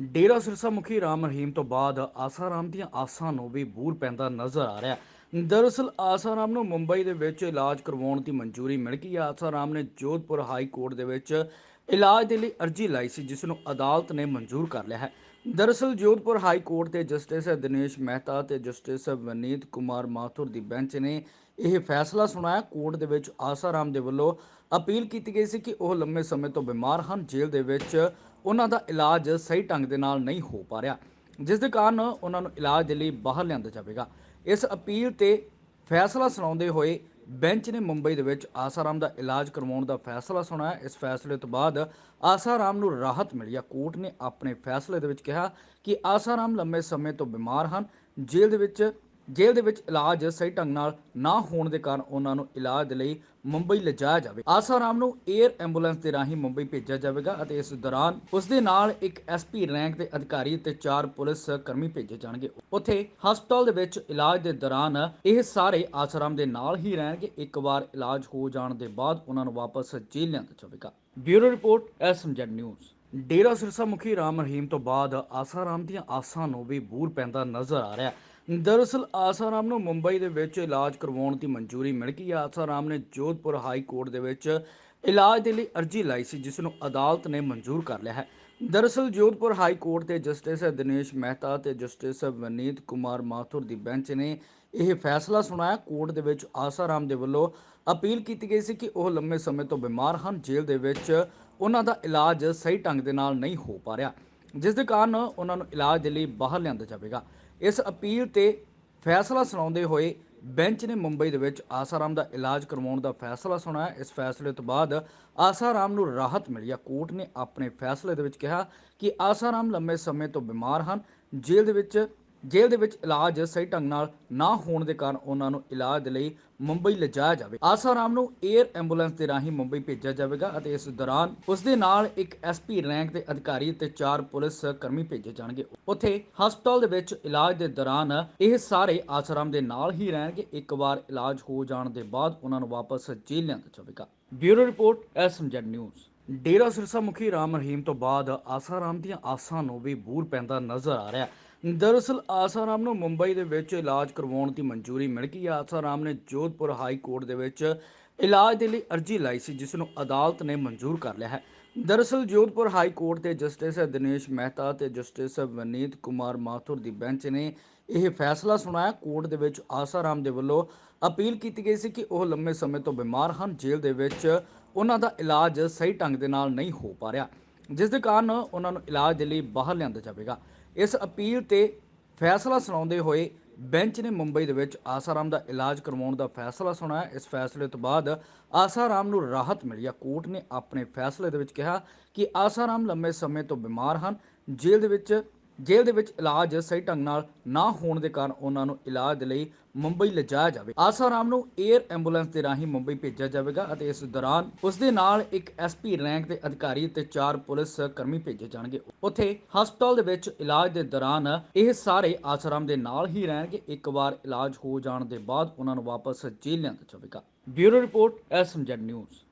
ਡੇਰਾ ਸਿਰਸਾ ਮੁਖੀ ਰਾਮ ਰਹੀਮ ਤੋਂ ਬਾਅਦ ਆਸਾਰਾਮ ਦੀਆਂ ਆਸਾਂ ਨੂੰ ਵੀ ਬੂਰ ਪੈਂਦਾ ਨਜ਼ਰ ਆ ਰਿਹਾ ਦਰਅਸਲ ਆਸਾਰਾਮ ਨੂੰ ਮੁੰਬਈ ਦੇ ਵਿੱਚ ਇਲਾਜ ਕਰਵਾਉਣ ਦੀ ਮਨਜ਼ੂਰੀ ਮਿਲ ਗਈ ਹੈ। ਆਸਾਰਾਮ ਨੇ ਜੋਧਪੁਰ ਹਾਈ ਕੋਰਟ ਦੇ ਵਿੱਚ ਇਲਾਜ ਦੇ ਲਈ ਅਰਜ਼ੀ ਲਾਈ ਸੀ, ਜਿਸ ਨੂੰ ਅਦਾਲਤ ਨੇ ਮਨਜ਼ੂਰ ਕਰ ਲਿਆ ਹੈ। ਦਰਅਸਲ ਜੋਧਪੁਰ ਹਾਈ ਕੋਰਟ ਦੇ ਜਸਟਿਸ ਦਿਨੇਸ਼ ਮਹਿਤਾ ਤੇ ਜਸਟਿਸ ਵਨੀਤ ਕੁਮਾਰ ਮਾਥੁਰ ਦੀ ਬੈਂਚ ਨੇ ਇਹ ਫੈਸਲਾ ਸੁਣਾਇਆ। ਕੋਰਟ ਦੇ ਵਿੱਚ ਆਸਾਰਾਮ ਦੇ ਵੱਲੋਂ ਅਪੀਲ ਕੀਤੀ ਗਈ ਸੀ ਕਿ ਉਹ ਲੰਮੇ ਸਮੇਂ ਤੋਂ ਬਿਮਾਰ ਹਨ। ਜੇਲ੍ਹ ਦੇ ਵਿੱਚ ਉਹਨਾਂ ਦਾ ਇਲਾਜ ਸਹੀ ਢੰਗ ਦੇ ਨਾਲ ਨਹੀਂ ਹੋ ਪਾ ਰਿਹਾ, ਜਿਸ ਦੇ ਕਾਰਨ ਉਹਨਾਂ ਨੂੰ ਇਲਾਜ ਦੇ ਲਈ ਬਾਹਰ ਲਿਆਂਦਾ ਜਾਵੇਗਾ। ਇਸ ਅਪੀਲ ਤੇ ਫੈਸਲਾ ਸੁਣਾਉਂਦੇ ਹੋਏ ਬੈਂਚ ਨੇ ਮੁੰਬਈ ਦੇ ਵਿੱਚ ਆਸਾਰਾਮ ਦਾ ਇਲਾਜ ਕਰਵਾਉਣ ਦਾ ਫੈਸਲਾ ਸੁਣਾਇਆ ਇਸ ਫੈਸਲੇ ਤੋਂ ਬਾਅਦ ਆਸਾਰਾਮ ਨੂੰ ਰਾਹਤ ਮਿਲੀ ਆ। ਕੋਰਟ ਨੇ ਆਪਣੇ ਫੈਸਲੇ ਦੇ ਵਿੱਚ ਕਿਹਾ ਕਿ ਆਸਾਰਾਮ ਲੰਮੇ ਸਮੇਂ ਤੋਂ ਬਿਮਾਰ ਹਨ। ਜੇਲ੍ਹ ਦੇ ਵਿੱਚ ਜੇਲ੍ਹ ਦੇ ਵਿੱਚ ਇਲਾਜ ਸਹੀ ਢੰਗ ਨਾਲ ਨਾ ਹੋਣ ਦੇ ਕਾਰਨ ਉਹਨਾਂ ਨੂੰ ਇਲਾਜ ਦੇ ਲਈ ਮੁੰਬਈ ਲਿਜਾਇਆ ਜਾਵੇ। ਆਸਾਰਾਮ ਨੂੰ 에ਅਰ ਐਂਬੂਲੈਂਸ ਦੇ ਰਾਹੀਂ ਮੁੰਬਈ ਭੇਜਿਆ ਜਾਵੇਗਾ ਅਤੇ ਇਸ ਦੌਰਾਨ ਉਸ ਦੇ ਨਾਲ ਇੱਕ ਐਸਪੀ ਰੈਂਕ ਦੇ ਅਧਿਕਾਰੀ ਤੇ ਚਾਰ ਪੁਲਿਸ ਕਰਮੀ ਭੇਜੇ ਜਾਣਗੇ। ਉੱਥੇ ਹਸਪਤਾਲ ਦੇ ਵਿੱਚ ਇਲਾਜ ਦੇ ਦੌਰਾਨ ਇਹ ਸਾਰੇ ਆਸਾਰਾਮ ਦੇ ਨਾਲ ਹੀ ਰਹਿਣਗੇ। ਇੱਕ ਵਾਰ ਇਲਾਜ ਹੋ ਜਾਣ ਦੇ ਬਾਅਦ ਉਹਨਾਂ ਨੂੰ ਵਾਪਸ ਜੇਲ੍ਹ ਲਿਆਂਦਾ ਜਾਵੇਗਾ। Bureau report SMZ news. Dera Sirsa ਮੁਖੀ ਰਾਮ ਰਹੀਮ ਤੋਂ ਬਾਅਦ ਆਸਾਰਾਮ ਦੀਆਂ ਆਸਾਂ ਨੂੰ ਵੀ ਬੂਰ ਪੈਂਦਾ ਨਜ਼ਰ ਆ ਰਿਹਾ। ਦਰਅਸਲ ਆਸਾਰਾਮ ਨੂੰ ਮੁੰਬਈ ਦੇ ਵਿੱਚ ਇਲਾਜ ਕਰਵਾਉਣ ਦੀ ਮਨਜ਼ੂਰੀ ਮਿਲ ਗਈ। ਹੈ ਆਸਾਰਾਮ ਨੇ ਜੋਧਪੁਰ ਹਾਈ ਕੋਰਟ ਦੇ ਵਿੱਚ ਇਲਾਜ ਦੇ ਲਈ ਅਰਜ਼ੀ ਲਾਈ ਸੀ, ਜਿਸ ਨੂੰ ਅਦਾਲਤ ਨੇ ਮਨਜ਼ੂਰ ਕਰ ਲਿਆ ਹੈ। ਦਰਅਸਲ ਜੋਧਪੁਰ ਹਾਈ ਕੋਰਟ ਦੇ ਜਸਟਿਸ ਦਿਨੇਸ਼ ਮਹਿਤਾ ਤੇ ਜਸਟਿਸ ਵਨੀਤ ਕੁਮਾਰ ਮਾਥੁਰ ਦੀ ਬੈਂਚ ਨੇ ਇਹ ਫੈਸਲਾ ਸੁਣਾਇਆ। ਕੋਰਟ ਦੇ ਵਿੱਚ ਆਸਾਰਾਮ ਦੇ ਵੱਲੋਂ ਅਪੀਲ ਕੀਤੀ ਗਈ ਸੀ ਕਿ ਉਹ ਲੰਮੇ ਸਮੇਂ ਤੋਂ ਬਿਮਾਰ ਹਨ, ਜੇਲ੍ਹ ਦੇ ਵਿੱਚ ਉਹਨਾਂ ਦਾ ਇਲਾਜ ਸਹੀ ਢੰਗ ਦੇ ਨਾਲ ਨਹੀਂ ਹੋ ਪਾ ਰਿਹਾ, ਜਿਸ ਦੇ ਕਾਰਨ ਉਹਨਾਂ ਨੂੰ ਇਲਾਜ ਦੇ ਲਈ ਬਾਹਰ ਲਿਆਂਦਾ ਜਾਵੇਗਾ। ਇਸ ਅਪੀਲ ਤੇ ਫੈਸਲਾ ਸੁਣਾਉਂਦੇ ਹੋਏ ਬੈਂਚ ਨੇ ਮੁੰਬਈ ਦੇ ਵਿੱਚ ਆਸਾਰਾਮ ਦਾ ਇਲਾਜ ਕਰਵਾਉਣ ਦਾ ਫੈਸਲਾ ਸੁਣਾਇਆ। ਇਸ ਫੈਸਲੇ ਤੋਂ ਬਾਅਦ ਆਸਾਰਾਮ ਨੂੰ ਰਾਹਤ ਮਿਲੀ ਆ ਕੋਰਟ ਨੇ ਆਪਣੇ ਫੈਸਲੇ ਦੇ ਵਿੱਚ ਕਿਹਾ ਕਿ ਆਸਾਰਾਮ ਲੰਮੇ ਸਮੇਂ ਤੋਂ ਬਿਮਾਰ ਹਨ। ਜੇਲ੍ਹ ਦੇ ਵਿੱਚ ਜੇਲ੍ਹ ਦੇ ਵਿੱਚ ਇਲਾਜ ਸਹੀ ਢੰਗ ਨਾਲ ਨਾ ਹੋਣ ਦੇ ਕਾਰਨ ਉਹਨਾਂ ਨੂੰ ਇਲਾਜ ਦੇ ਲਈ ਮੁੰਬਈ ਲਿਜਾਇਆ ਜਾਵੇ। ਆਸਾਰਾਮ ਨੂੰ 에ਅਰ ਐਂਬੂਲੈਂਸ ਦੇ ਰਾਹੀਂ ਮੁੰਬਈ ਭੇਜਿਆ ਜਾਵੇਗਾ ਅਤੇ ਇਸ ਦੌਰਾਨ ਉਸ ਦੇ ਨਾਲ ਇੱਕ ਐਸਪੀ ਰੈਂਕ ਦੇ ਅਧਿਕਾਰੀ ਤੇ ਚਾਰ ਪੁਲਿਸ ਕਰਮੀ ਭੇਜੇ ਜਾਣਗੇ। ਉੱਥੇ ਹਸਪਤਾਲ ਦੇ ਵਿੱਚ ਇਲਾਜ ਦੇ ਦੌਰਾਨ ਇਹ ਸਾਰੇ ਆਸਾਰਾਮ ਦੇ ਨਾਲ ਹੀ ਰਹਿਣਗੇ। ਇੱਕ ਵਾਰ ਇਲਾਜ ਹੋ ਜਾਣ ਦੇ ਬਾਅਦ ਉਹਨਾਂ ਨੂੰ ਵਾਪਸ ਜੇਲ੍ਹ ਲਿਆਂਦਾ ਜਾਵੇਗਾ। Bureau report SMZ news. Dera Sirsa ਮੁਖੀ ਰਾਮ ਰਹੀਮ ਤੋਂ ਬਾਅਦ ਆਸਾਰਾਮ ਦੀਆਂ ਆਸਾਂ ਨੂੰ ਵੀ ਬੂਰ ਪੈਂਦਾ ਨਜ਼ਰ ਆ ਰਿਹਾ। ਦਰਅਸਲ ਆਸਾਰਾਮ ਨੂੰ ਮੁੰਬਈ ਦੇ ਵਿੱਚ ਇਲਾਜ ਕਰਵਾਉਣ ਦੀ ਮਨਜ਼ੂਰੀ ਮਿਲ ਗਈ ਹੈ। ਆਸਾਰਾਮ ਨੇ ਜੋਧਪੁਰ ਹਾਈ ਕੋਰਟ ਦੇ ਵਿੱਚ ਇਲਾਜ ਦੇ ਲਈ ਅਰਜ਼ੀ ਲਾਈ ਸੀ, ਜਿਸ ਨੂੰ ਅਦਾਲਤ ਨੇ ਮਨਜ਼ੂਰ ਕਰ ਲਿਆ ਹੈ। ਦਰਅਸਲ ਜੋਧਪੁਰ ਹਾਈ ਕੋਰਟ ਦੇ ਜਸਟਿਸ ਦਿਨੇਸ਼ ਮਹਿਤਾ ਤੇ ਜਸਟਿਸ ਵਨੀਤ ਕੁਮਾਰ ਮਾਥੁਰ ਦੀ ਬੈਂਚ ਨੇ ਇਹ ਫੈਸਲਾ ਸੁਣਾਇਆ। ਕੋਰਟ ਦੇ ਵਿੱਚ ਆਸਾਰਾਮ ਦੇ ਵੱਲੋਂ ਅਪੀਲ ਕੀਤੀ ਗਈ ਸੀ ਕਿ ਉਹ ਲੰਮੇ ਸਮੇਂ ਤੋਂ ਬਿਮਾਰ ਹਨ। ਜੇਲ੍ਹ ਦੇ ਵਿੱਚ ਉਹਨਾਂ ਦਾ ਇਲਾਜ ਸਹੀ ਢੰਗ ਦੇ ਨਾਲ ਨਹੀਂ ਹੋ ਪਾ ਰਿਹਾ। ਜਿਸ ਦੇ ਕਾਰਨ ਉਹਨਾਂ ਨੂੰ ਇਲਾਜ ਦੇ ਲਈ ਬਾਹਰ ਲਿਆਂਦਾ ਜਾਵੇਗਾ। ਇਸ ਅਪੀਲ ਤੇ ਫੈਸਲਾ ਸੁਣਾਉਂਦੇ ਹੋਏ ਬੈਂਚ ਨੇ ਮੁੰਬਈ ਦੇ ਵਿੱਚ ਆਸਾਰਾਮ ਦਾ ਇਲਾਜ ਕਰਵਾਉਣ ਦਾ ਫੈਸਲਾ ਸੁਣਾਇਆ। ਇਸ ਫੈਸਲੇ ਤੋਂ ਬਾਅਦ ਆਸਾਰਾਮ ਨੂੰ ਰਾਹਤ ਮਿਲੀ ਹੈ। ਕੋਰਟ ਨੇ ਆਪਣੇ ਫੈਸਲੇ ਦੇ ਵਿੱਚ ਕਿਹਾ ਕਿ ਆਸਾਰਾਮ ਲੰਮੇ ਸਮੇਂ ਤੋਂ ਬਿਮਾਰ ਹਨ। ਜੇਲ੍ਹ ਦੇ ਵਿੱਚ ਜੇਲ੍ਹ ਦੇ ਵਿੱਚ ਇਲਾਜ ਸਹੀ ਢੰਗ ਨਾਲ ਨਾ ਹੋਣ ਦੇ ਕਾਰਨ ਉਹਨਾਂ ਨੂੰ ਇਲਾਜ ਦੇ ਲਈ ਮੁੰਬਈ ਲਿਜਾਇਆ ਜਾਵੇ। ਆਸਾਰਾਮ ਨੂੰ 에ਅਰ ਐਂਬੂਲੈਂਸ ਦੇ ਰਾਹੀਂ ਮੁੰਬਈ ਭੇਜਿਆ ਜਾਵੇਗਾ ਅਤੇ ਇਸ ਦੌਰਾਨ ਉਸ ਦੇ ਨਾਲ ਇੱਕ ਐਸਪੀ ਰੈਂਕ ਦੇ ਅਧਿਕਾਰੀ ਤੇ ਚਾਰ ਪੁਲਿਸ ਕਰਮੀ ਭੇਜੇ ਜਾਣਗੇ। ਉੱਥੇ ਹਸਪਤਾਲ ਦੇ ਵਿੱਚ ਇਲਾਜ ਦੇ ਦੌਰਾਨ ਇਹ ਸਾਰੇ ਆਸਾਰਾਮ ਦੇ ਨਾਲ ਹੀ ਰਹਿਣਗੇ। ਇੱਕ ਵਾਰ ਇਲਾਜ ਹੋ ਜਾਣ ਦੇ ਬਾਅਦ ਉਹਨਾਂ ਨੂੰ ਵਾਪਸ ਜੇਲ੍ਹ ਲਿਆਂਦਾ ਜਾਵੇਗਾ। Bureau report SMZ news.